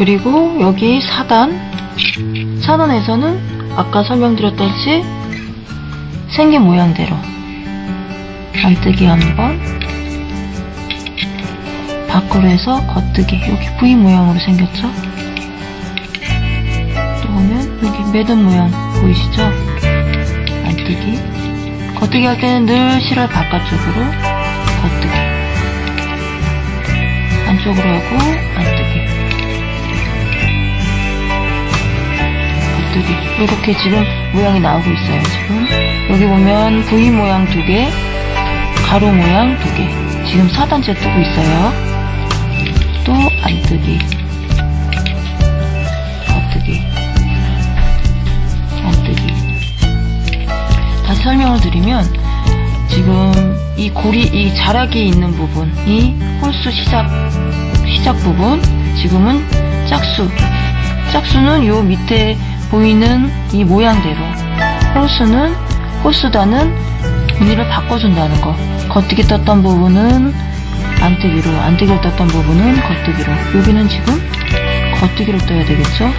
그리고 여기 4단. 4단에서는 아까 설명드렸듯이 생긴 모양대로. 반뜨기 한번. 밖으로 해서 겉뜨기. 여기 V 모양으로 생겼죠? 또 보면 여기 매듭 모양 보이시죠? 안뜨기. 겉뜨기 할 때는 늘 실을 바깥쪽으로. 겉뜨기 안쪽으로 하고 안뜨기 겉뜨기 이렇게 지금 모양이 나오고 있어요 지금. 여기 보면 V 모양 두개 가로 모양 두개. 지금 4단째 뜨고 있어요. 또 안뜨기. 겉뜨기. 안뜨기. 다시 설명을 드리면 지금 이 고리 이 자락이 있는 부분 이 홀수 시작 시작 부분 지금은 짝수. 짝수는 요 밑에 보이는 이 모양대로. 홀수는 홀수단은 무늬를 바꿔준다는 거. 겉뜨기 떴던 부분은 안뜨기로 안뜨기를 떴던 부분은 겉뜨기로. 여기는 지금 겉뜨기로 떠야 되겠죠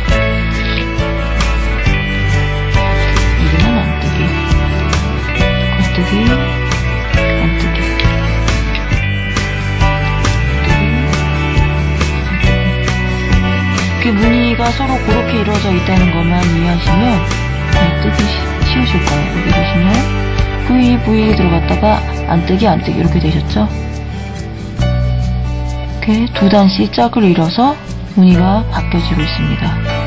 이렇게 무늬가 서로 그렇게 이루어져 있다는 것만 이해하시면 뜨기 쉬- 쉬우실 거예요. 여기 보시면 V, V 들어갔다가 안뜨기, 안뜨기 이렇게 되셨죠? 이렇게 두 단씩 짝을 이뤄서 무늬가 바뀌어지고 있습니다.